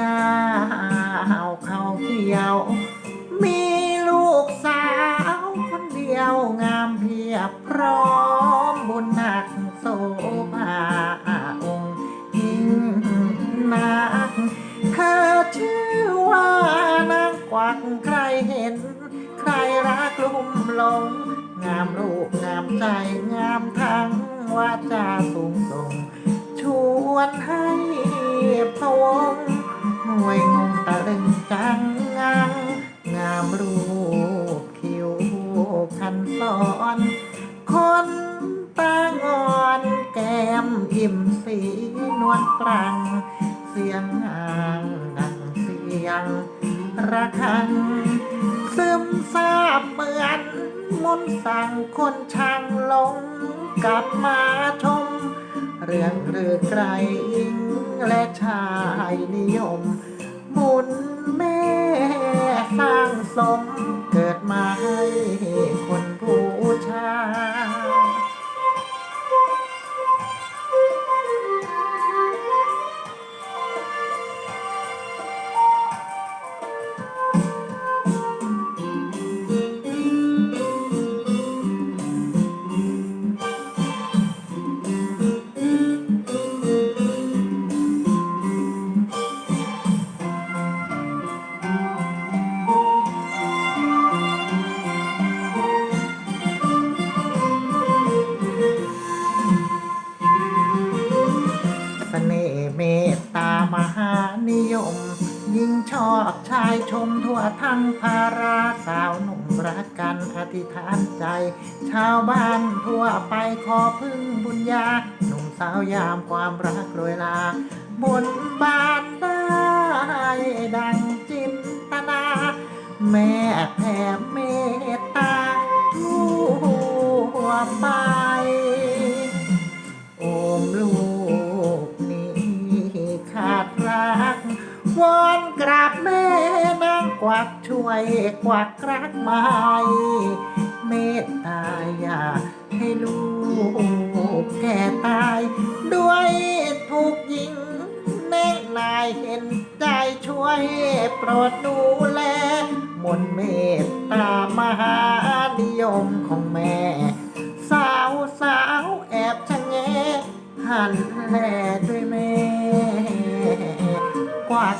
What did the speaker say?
เจ้าเขาเกี่ยว มีลูกสาวคนเดียวงามเพียบพร้อมบุญหนักโสภาองค์ยิ่งนักเธอชื่อว่านางกวักใครเห็น ใครรักลุ่มหลง งามรูปงามใจงามทั้งวาจาสูงส่งชวนให้พะวง หน่วยงงตะลึงจังงังงามรูปคิวคันซ้อนคนตางอนแก้มอิ่มสีนวลปรัง เสียงหางดังเสียงระฆัง ซึมซาบเหมือนมนสั่งคนช่างหลงกลับมาชม เรื่องเรือไกลอิงและชายนิยม บุญแม่สร้างสมเกิดมาายชมทั่วทั้งภาราสาวหนุ่มรักกันอธิษฐานใจ ชาวบ้านทั่วไปขอพึ่งบุญญา หนุ่มสาวยามความรักโรยลา บนบานได้ดังจินตนา แม่แผ่เม กวักช่วยกวักรักไม่เมตตาอย่าให้ลูกแก่ตาย ด้วยถูกยิงแน่นายเห็นใจช่วยโปรดดูแล มนเมตตามหานิยมของแม่ สาวสาวแอบชะแงหันแลด้วยแม่ กวัก